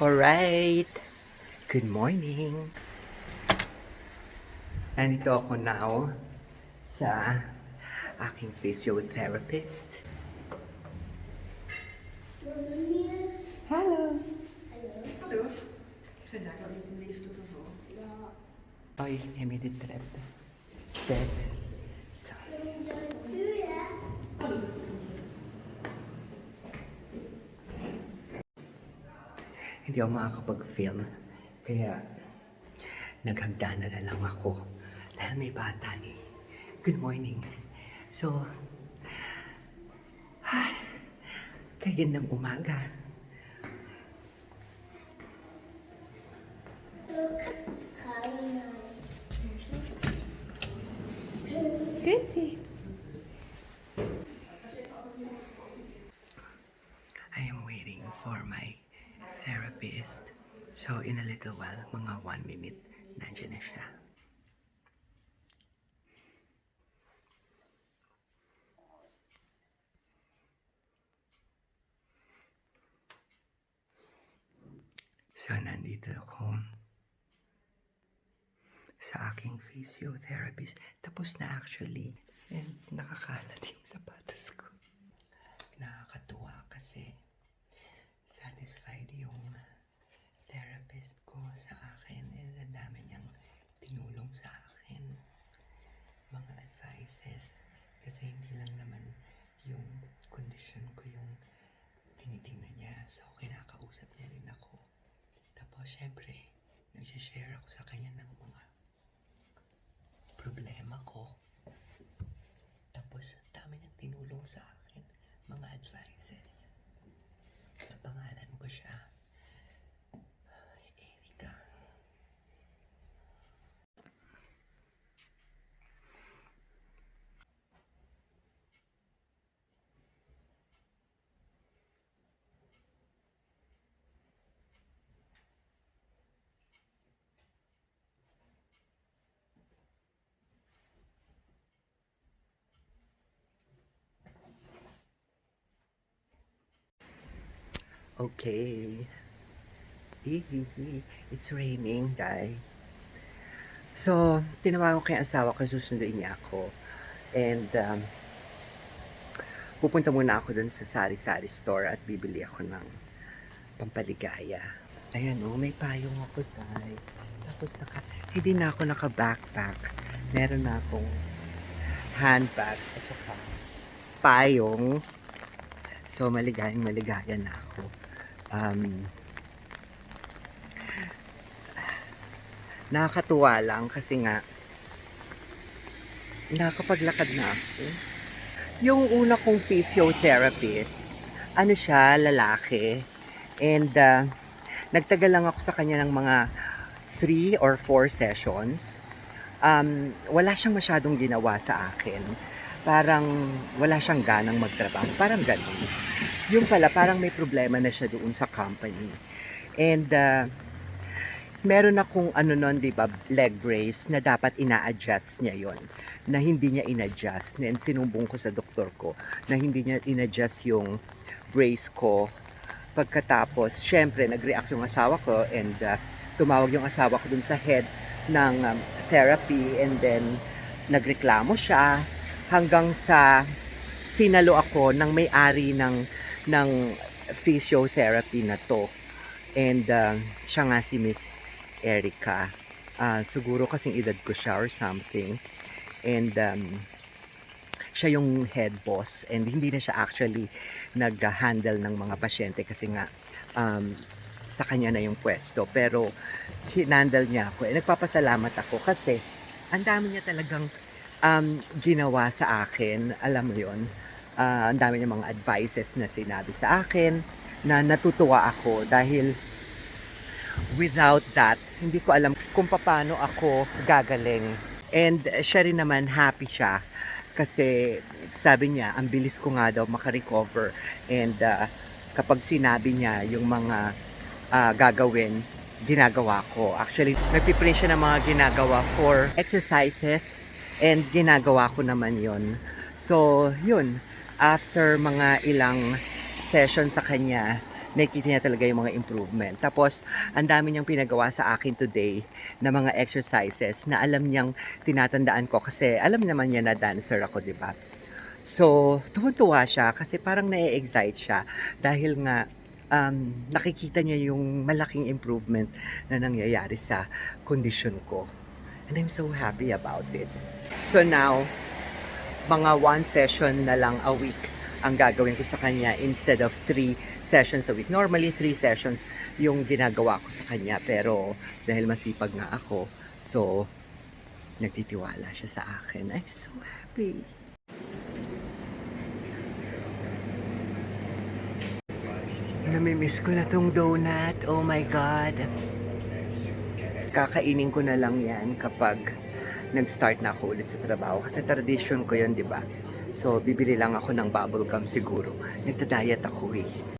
Alright. Good morning. Nandito ako now sa aking physiotherapist. Hallo. Hallo. Vandaag al niet lief toegevoegd. Oi, neem je de trap. Spes. Hindi ako makakapag-film. Kaya, naghagdana na lang ako. Dahil may bata eh. Good morning. So, ay, kagandang umaga. So, in a little while, mga one minute, nandiyan na siya. So, nandito ako sa aking physiotherapist. Tapos na actually. And nakakalat yung sapatos ko. Nakakatuwa kasi satisfied yung therapist ko sa akin and ang dami niyang tinulong sa akin. Mga advices. Kasi hindi lang naman yung condition ko yung tinitingnan niya. So, kinakausap niya rin ako. Tapos, syempre, nag-share ako sa kanya ng mga problema ko. Tapos, dami niyang tinulong sa akin. Mga advices. Sa pangalan ko siya. Okay. It's raining, guy. So, tinawagan ko yung asawa ko, susunduin niya ako. And, um, pupunta muna ako dun sa sari-sari store at bibili ako ng pampaligaya. Ayan oh, may payong ako, tay. Tapos naka, hindi na ako naka-backpack. Meron na akong handbag at saka payong. So, maligayang maligaya na ako. Um, nakakatuwa lang kasi nga nakakapaglakad na ako. Yung una kong physiotherapist, ano siya, lalaki. And uh, nagtagal lang ako sa kanya ng mga 3 or 4 sessions. Um, wala siyang masyadong ginawa sa akin. Parang wala siyang ganang magtrabaho. Parang ganun. Yung pala, parang may problema na siya doon sa company. And uh, meron akong ano nun, di ba, leg brace na dapat ina-adjust niya yon na hindi niya in-adjust. And sinumbong ko sa doktor ko na hindi niya in-adjust yung brace ko. Pagkatapos, syempre, nag-react yung asawa ko and uh, tumawag yung asawa ko dun sa head ng um, therapy and then nagreklamo siya hanggang sa sinalo ako ng may-ari ng ng physiotherapy na to. And uh, siya nga si Miss Erica. Ah, siguro kasing edad ko siya or something. And um, siya yung head boss and hindi na siya actually nag-handle ng mga pasyente kasi nga um, sa kanya na yung pwesto. Pero hinandle niya ako. Eh, nagpapasalamat ako kasi ang dami niya talagang um, ginawa sa akin. Alam mo yon Ah, ang dami niya mga advices na sinabi sa akin na natutuwa ako dahil without that, hindi ko alam kung paano ako gagaling. And uh, siya rin naman, happy siya. Kasi sabi niya, ang bilis ko nga daw makarecover. And uh, kapag sinabi niya yung mga ah, gagawin, ginagawa ko. Actually, nagpiprint siya ng mga ginagawa for exercises and ginagawa ko naman yon So, yun. After mga ilang session sa kanya, nakikita niya talaga yung mga improvement. Tapos, ang dami niyang pinagawa sa akin today na mga exercises na alam niyang tinatandaan ko kasi alam naman niya na dancer ako, di ba? So, tuwan-tuwa siya kasi parang na-excite siya dahil nga um, nakikita niya yung malaking improvement na nangyayari sa kondisyon ko. And I'm so happy about it. So now, mga one session na lang a week ang gagawin ko sa kanya instead of three sessions a week. Normally, three sessions yung ginagawa ko sa kanya. Pero dahil masipag nga ako, so nagtitiwala siya sa akin. I'm so happy. Namimiss ko na tong donut. Oh my God. Kakainin ko na lang yan kapag nag-start na ako ulit sa trabaho. Kasi tradition ko yun, di ba? So, bibili lang ako ng bubble gum siguro. Nagda-diet ako eh.